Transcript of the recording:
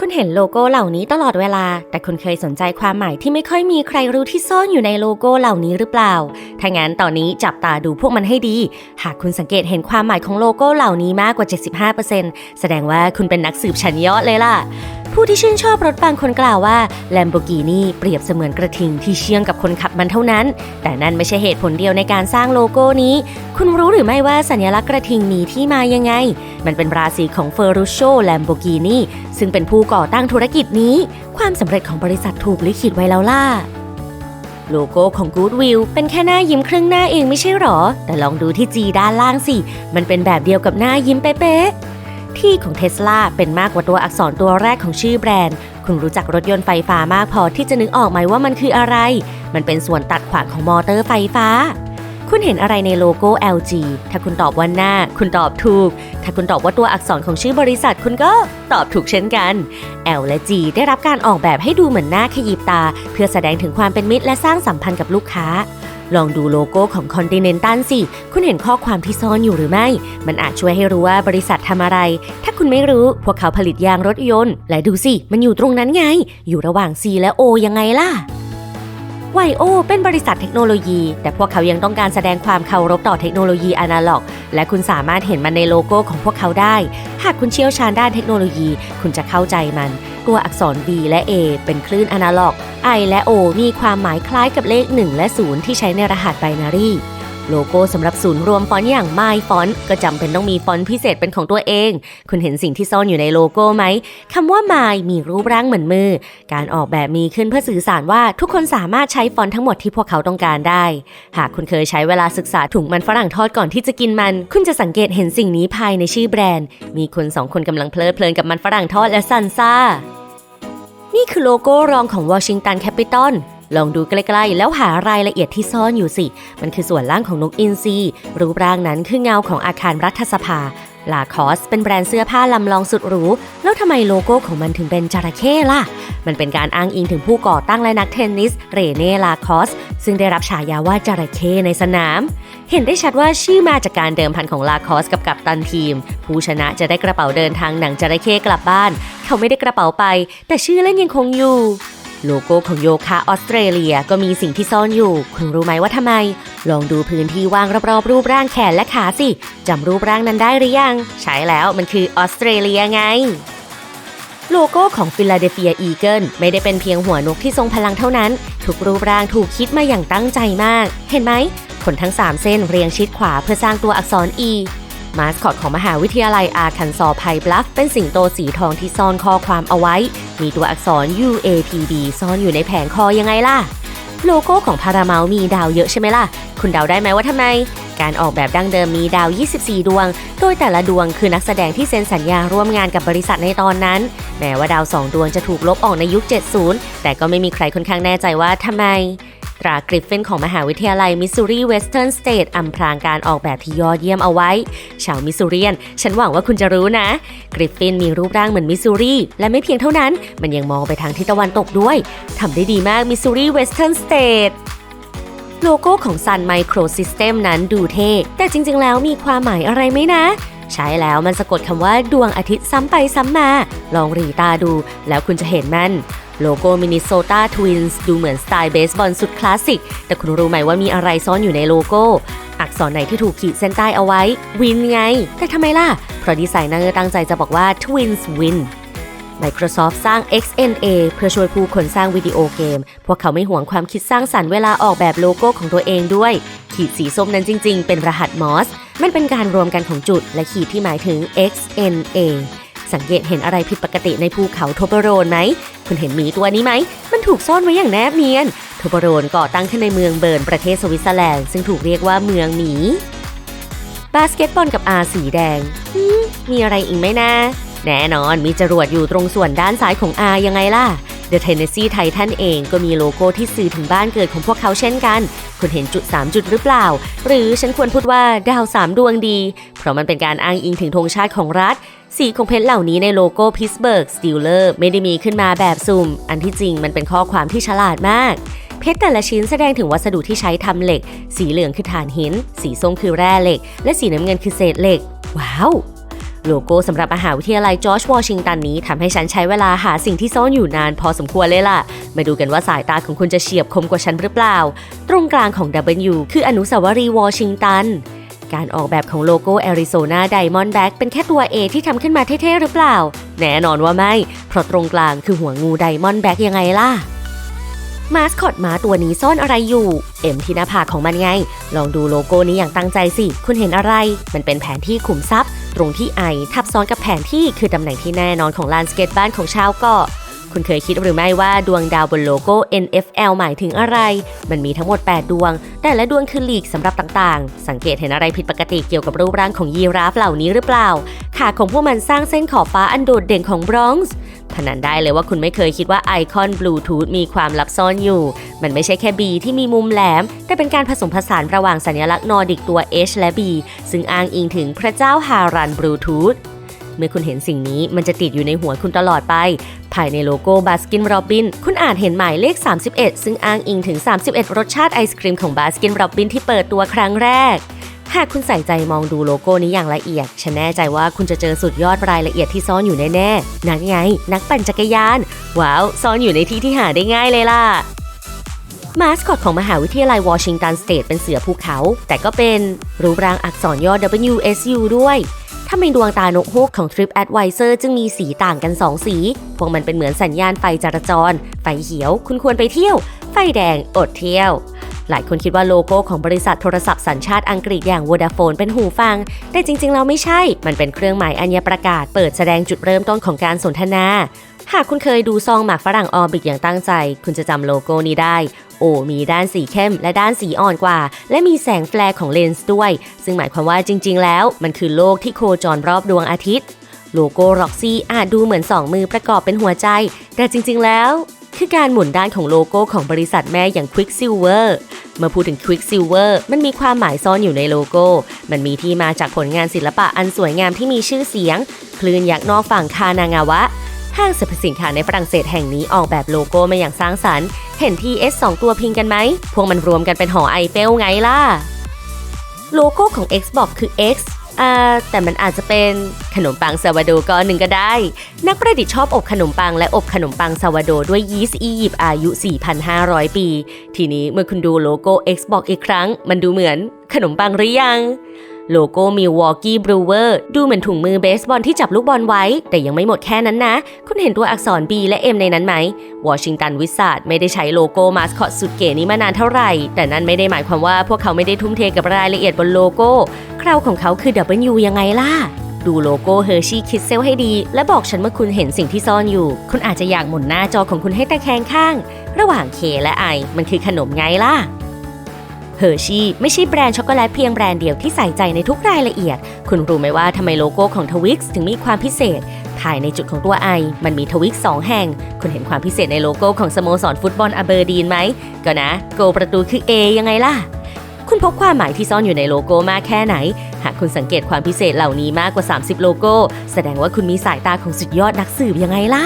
คุณเห็นโลโก้เหล่านี้ตลอดเวลา แต่คุณเคยสนใจความหมายที่ไม่ค่อยมีใครรู้ที่ซ่อนอยู่ในโลโก้เหล่านี้หรือเปล่า ถ้างั้นตอนนี้จับตาดูพวกมันให้ดี หากคุณสังเกตเห็นความหมายของโลโก้เหล่านี้มากกว่า 75%แสดงว่าคุณเป็นนักสืบชั้นยอดเลยล่ะ ผู้ที่ชื่นชอบรถบางคนกล่าวว่า Lamborghini เปรียบเสมือนกระทิงที่เชื่องกับคนขับมันเท่านั้น แต่นั่นไม่ใช่เหตุผลเดียวในการสร้างโลโก้นี้ คุณรู้หรือไม่ว่าสัญลักษณ์กระทิงมีที่มายังไง มันเป็นราศีของ Ferruccio Lamborghini ซึ่งเป็นผู้ก่อตั้งธุรกิจนี้ ความสำเร็จของบริษัทถูกลิขิตไว้แล้วล่ะโลโก้ของ Goodwill เป็นแค่หน้ายิ้มครึ่งหน้าเองไม่ใช่หรอ แต่ลองดูที่จีด้านล่างสิ มันเป็นแบบเดียวกับหน้ายิ้มเป๊ะ ที่ของเทสลาเป็นมากกว่าตัวอักษรตัวแรกของชื่อแบรนด์ คุณรู้จักรถยนต์ไฟฟ้ามากพอที่จะนึกออกไหมว่ามันคืออะไร มันเป็นส่วนตัดขวางของมอเตอร์ไฟฟ้า คุณเห็นอะไรในโลโก้ LG ถ้าคุณตอบว่าหน้า คุณตอบถูก ถ้าคุณตอบว่าตัวอักษรของชื่อบริษัทคุณก็ตอบถูกเช่นกัน L และ G ได้รับการออกแบบให้ดูเหมือนหน้าขยิบตา เพื่อแสดงถึงความเป็นมิตรและสร้างสัมพันธ์กับลูกค้า ลองดูโลโก้ของ Continental สิ คุณเห็นข้อความที่ซ่อนอยู่หรือไม่ มันอาจช่วยให้รู้ว่าบริษัททำอะไร ถ้าคุณไม่รู้ พวกเขาผลิตยางรถยนต์ และดูสิ มันอยู่ตรงนั้นไง อยู่ระหว่าง C และ O ยังไงล่ะ ไวโอเป็นบริษัทเทคโนโลยี แต่พวกเขายังต้องการแสดงความเคารพต่อเทคโนโลยีอนาล็อก และคุณสามารถเห็นมันในโลโก้ของพวกเขาได้ หากคุณเชี่ยวชาญด้านเทคโนโลยี คุณจะเข้าใจมัน ตัวอักษร B และ A เป็นคลื่นอนาล็อก I และ O มีความหมายคล้ายกับเลข 1 และ 0 ที่ใช้ในรหัสไบนารี โลโก้สำหรับศูนย์รวมฟอนต์อย่าง My Font ก็จำเป็นต้องมีฟอนต์พิเศษเป็นของตัวเอง คุณเห็นสิ่งที่ซ่อนอยู่ในโลโก้ไหมคำว่า My มีรูปร่างเหมือนมือ การออกแบบมีขึ้นเพื่อสื่อสารว่าทุกคนสามารถใช้ฟอนต์ทั้งหมดที่พวกเขาต้องการได้ หากคุณเคยใช้เวลาศึกษาถุงมันฝรั่งทอดก่อนที่จะกินมัน คุณจะสังเกตเห็นสิ่งนี้ภายในชื่อแบรนด์ มีคนสองคนกำลังเพลิดเพลินกับมันฝรั่งทอดและซันซ่านี่คือโลโก้รองของวอชิงตันแคปิตอล ลองดูใกล้ๆ แล้วหารายละเอียดที่ซ่อนอยู่สิ มันคือส่วนล่างของนกอินทรีรูปร่างนั้นคือเงาของอาคารรัฐสภาลาคอสเป็นแบรนด์เสื้อผ้าลำลองสุดหรู แล้วทำไมโลโก้ของมันถึงเป็นจระเข้ล่ะ มันเป็นการอ้างอิงถึงผู้ก่อตั้งและนักเทนนิส เรเน่ลาคอส ซึ่งได้รับฉายาว่าจระเข้ในสนาม เห็นได้ชัดว่าชื่อมาจากการเดิมพันของลาคอสกับกัปตันทีม ผู้ชนะจะได้กระเป๋าเดินทางหนังจระเข้กลับบ้าน เขาไม่ได้กระเป๋าไป แต่ชื่อเล่นยังคงอยู่ โลโก้ของโยคะออสเตรเลียก็มีสิ่งที่ซ่อนอยู่ คุณรู้ไหมว่าทำไม ลองดูพื้นที่ว่างรอบๆรูปร่างแขนและขาสิจำรูปร่างนั้นได้หรือยัง ใช่แล้วมันคือออสเตรเลียไง โลโก้ของฟิลาเดลเฟียอีเกิลไม่ได้เป็นเพียงหัวนกที่ทรงพลังเท่านั้น ทุกรูปร่างถูกคิดมาอย่างตั้งใจมาก เห็นไหมขนทั้ง 3 เส้นเรียงชิดขวาเพื่อสร้างตัวอักษร E มาสคอตของมหาวิทยาลัยอาคันซอไพบลัฟเป็นสิงโตสีทองที่ซ่อนข้อความเอาไว้ มีตัวอักษร UAPB ซ่อนอยู่ในแผงคอยังไงล่ะ โลโก้ของพาราเมลมีดาวเยอะใช่ไหมล่ะ คุณเดาได้ไหมว่าทำไม การออกแบบดั้งเดิมมีดาว 24 ดวง โดยแต่ละดวงคือนักแสดงที่เซ็นสัญญาร่วมงานกับบริษัทในตอนนั้น แม้ว่าดาว 2 ดวงจะถูกลบออกในยุค 70 แต่ก็ไม่มีใครค่อนข้างแน่ใจว่าทำไม ตรากริฟฟินของมหาวิทยาลัยมิสซูรีเวสเทิร์นสเตทอำพรางการออกแบบที่ยอดเยี่ยมเอาไว้ ชาวมิสซูเรียน ฉันหวังว่าคุณจะรู้นะ กริฟฟินมีรูปร่างเหมือนมิสซูรีและไม่เพียงเท่านั้น มันยังมองไปทางทิศตะวันตกด้วยทำได้ดีมากมิสซูรีเวสเทิร์นสเตทโลโก้ของ Sun Micro System นั้นดูเท่ แต่จริง ๆ แล้วมีความหมายอะไรไหมนะ ใช้แล้วมันสะกดคำว่าดวงอาทิตย์ซ้ำไปซ้ำมา ลองรีตาดูแล้วคุณจะเห็นมัน โลโก้มินิโซตาทวินส์ดูเหมือนสไตล์เบสบอลสุดคลาสสิก แต่คุณรู้ไหมว่ามีอะไรซ่อนอยู่ในโลโก้ อักษรไหนที่ถูกขีดเส้นใต้เอาไว้ วินไง แต่ทำไมล่ะ เพราะดีไซเนอร์ตั้งใจจะบอกว่า Twins Win Microsoft สร้าง XNA เพื่อช่วยผู้คนสร้างวิดีโอเกม พวกเขาไม่หวงความคิดสร้างสรรค์เวลาออกแบบโลโก้ของตัวเองด้วย ขีดสีส้มนั้นจริง ๆ เป็นรหัสมอส มันเป็นการรวมกันของจุด และขีดที่หมายถึง XNA สังเกตเห็นอะไรผิดปกติในภูเขาโทบโรนไหม คุณเห็นหมีตัวนี้ไหม มันถูกซ่อนไว้อย่างแนบเนียนโทบโรนก่อตั้งขึ้นในเมืองเบิร์นประเทศสวิตเซอร์แลนด์ซึ่งถูกเรียกว่าเมืองหมีบาสเกตบอลกับอาสีแดงมีอะไรอีกไหมนะแน่นอนมีจรวดอยู่ตรงส่วนด้านซ้ายของ R ยังไงล่ะ The Tennessee Titan เองก็มีโลโก้ที่สื่อถึงบ้านเกิดของพวกเขาเช่นกัน คุณเห็นจุด 3 จุดหรือเปล่า หรือฉันควรพูดว่าดาว 3 ดวงดี เพราะมันเป็นการอ้างอิงถึงธงชาติของรัฐ สีของเพชรเหล่านี้ในโลโก้ Pittsburgh Steelers ไม่ได้มีขึ้นมาแบบสุ่ม อันที่จริงมันเป็นข้อความที่ฉลาดมาก เพชรแต่ละชิ้นแสดงถึงวัสดุที่ใช้ทำเหล็ก สีเหลืองคือถ่านหิน สีส้มคือแร่เหล็ก และสีน้ำเงินคือเศษเหล็ก ว้าว โลโก้สำหรับมหาวิทยาลัยจอร์จวอชิงตันนี้ทำให้ฉันใช้เวลาหาสิ่งที่ซ่อนอยู่นานพอสมควรเลยล่ะ มาดูกันว่าสายตาของคุณจะเฉียบคมกว่าฉันหรือเปล่า ตรงกลางของ W คืออนุสาวรีย์วอชิงตัน การออกแบบของโลโก้แอริโซนาไดมอนด์แบ็กเป็นแค่ตัว A ที่ทำขึ้นมาเท่ๆหรือเปล่า แน่นอนว่าไม่ เพราะตรงกลางคือหัวงูไดมอนด์แบ็กยังไงล่ะมาสคอตม้าตัวนี้ซ่อนอะไรอยู่ เอ็มที่หน้าผากของมันไง ลองดูโลโก้นี้อย่างตั้งใจสิ คุณเห็นอะไร มันเป็นแผนที่ขุมทรัพย์ ตรงที่ไอทับซ้อนกับแผนที่คือตำแหน่งที่แน่นอนของลานสเก็ตบ้านของชาวเกาะ คุณเคยคิดหรือไม่ว่าดวงดาวบนโลโก้ NFL หมายถึงอะไร มันมีทั้งหมด 8 ดวง แต่ละดวงคือหลีกสำหรับต่างๆ สังเกตเห็นอะไรผิดปกติเกี่ยวกับรูปร่างของยีราฟเหล่านี้หรือเปล่า ขาของพวกมันสร้างเส้นขอบฟ้าอันโดดเด่นของบรอนซ์พนันได้เลยว่าคุณไม่เคยคิดว่าไอคอนบลูทูธมีความลับซ่อนอยู่ มันไม่ใช่แค่ B ที่มีมุมแหลม แต่เป็นการผสมผสานระหว่างสัญลักษณ์นอร์ดิกตัว H และ B ซึ่งอ้างอิงถึงพระเจ้าฮารันบลูทูธ เมื่อคุณเห็นสิ่งนี้มันจะติดอยู่ในหัวคุณตลอดไป ภายในโลโก้บาสกินโรบินคุณอาจเห็นหมายเลข 31 ซึ่งอ้างอิงถึง 31 รสชาติไอศครีมของบาสกินโรบินที่เปิดตัวครั้งแรกหากคุณใส่ใจมองดูโลโก้นี้อย่างละเอียด ฉันแน่ใจว่าคุณจะเจอสุดยอดรายละเอียดที่ซ่อนอยู่แน่ๆ นักไง นักปั่นจักรยาน ว้าว ซ่อนอยู่ในที่ที่หาได้ง่ายเลยล่ะ มาสคอตของมหาวิทยาลัยวอชิงตันสเตทเป็นเสือภูเขา แต่ก็เป็นรูปร่างอักษรย่อ WSU ด้วย ถ้าไมดวงตานกฮูกของ Trip Advisor จึงมีสีต่างกัน 2 สี พวกมันเป็นเหมือนสัญญาณไฟจราจร ไฟเขียว คุณควรไปเที่ยว ไฟแดง อดเที่ยว หลายคนคิดว่าโลโก้ของบริษัทโทรศัพท์สัญชาติอังกฤษอย่าง Vodafone เป็นหูฟัง แต่จริงๆ แล้วไม่ใช่ มันเป็นเครื่องหมายอัญญประกาศ เปิดแสดงจุดเริ่มต้นของการสนทนาหากคุณเคยดูซองหมากฝรั่งออบิกอย่างตั้งใจ คุณจะจำโลโก้นี้ได้ โอ้มีด้านสีเข้มและด้านสีอ่อนกว่า และมีแสงแฟลร์ของเลนส์ด้วย ซึ่งหมายความว่าจริง ๆ แล้ว มันคือโลกที่โคจรรอบดวงอาทิตย์ โลโก้ร็อกซี่อาจดูเหมือนสองมือประกอบเป็นหัวใจ แต่จริง ๆ แล้ว คือการหมุนด้านของโลโก้ของบริษัทแม่อย่าง Quicksilver เมื่อพูดถึง Quicksilver มันมีความหมายซ่อนอยู่ในโลโก้ มันมีที่มาจากผลงานศิลปะอันสวยงามที่มีชื่อเสียง คลื่นยักษ์นอกฝั่งคานางาวะ ห้างสรรพสินค้าในฝรั่งเศสแห่งนี้ออกแบบโลโก้มาอย่างสร้างสรรค์ เห็น TS 2 ตัวพิงกันไหม พวกมันรวมกันเป็นหอไอเฟลไงล่ะ โลโก้ของ Xbox คือ X อ่าแต่มันอาจจะเป็นขนมปังซาวาโดก้อนหนึ่งก็ได้ นักประดิษฐ์ชอบอบขนมปังและอบขนมปังซาวาโดด้วยยีสต์อียิปต์อายุ 4,500 ปี ทีนี้เมื่อคุณดูโลโก้ Xbox อีกครั้ง มันดูเหมือนขนมปังหรือยัง โลโก้มิลวอกกี้บรูเวอร์ดูเหมือนถุงมือเบสบอลที่จับลูกบอลไว้ แต่ยังไม่หมดแค่นั้นนะ คุณเห็นตัวอักษร B และ M ในนั้นไหมวอชิงตันวิสซาร์ดไม่ได้ใช้โลโก้มาสคอตสุดเก๋นี้มานานเท่าไหร่ แต่นั่นไม่ได้หมายความว่าพวกเขาไม่ได้ทุ่มเทกับรายละเอียดบนโลโก้ คราวของเขาคือ W ยังไงล่ะดูโลโก้ Hershey Kissel ให้ดี และบอกฉันว่าคุณเห็นสิ่งที่ซ่อนอยู่ คุณอาจจะอยากหมุนหน้าจอของคุณให้ตะแคงข้าง ระหว่าง K และ I มันคือขนมไงล่ะ เฮอร์ชีไม่ใช่แบรนด์ช็อกโกแลตเพียงแบรนด์เดียวที่ใส่ใจในทุกรายละเอียด คุณรู้ไหมว่าทำไมโลโก้ของทวิกส์ถึงมีความพิเศษ ภายในจุดของตัวไอ มันมีทวิกสองแห่ง คุณเห็นความพิเศษในโลโก้ของสโมสรฟุตบอลอเบอร์ดีนไหม ก็นะ โกประตูคือ A ยังไงล่ะ คุณพบความหมายที่ซ่อนอยู่ในโลโก้มากแค่ไหน หากคุณสังเกตความพิเศษเหล่านี้มากกว่า 30 โลโก้ แสดงว่าคุณมีสายตาของสุดยอดนักสืบยังไงล่ะ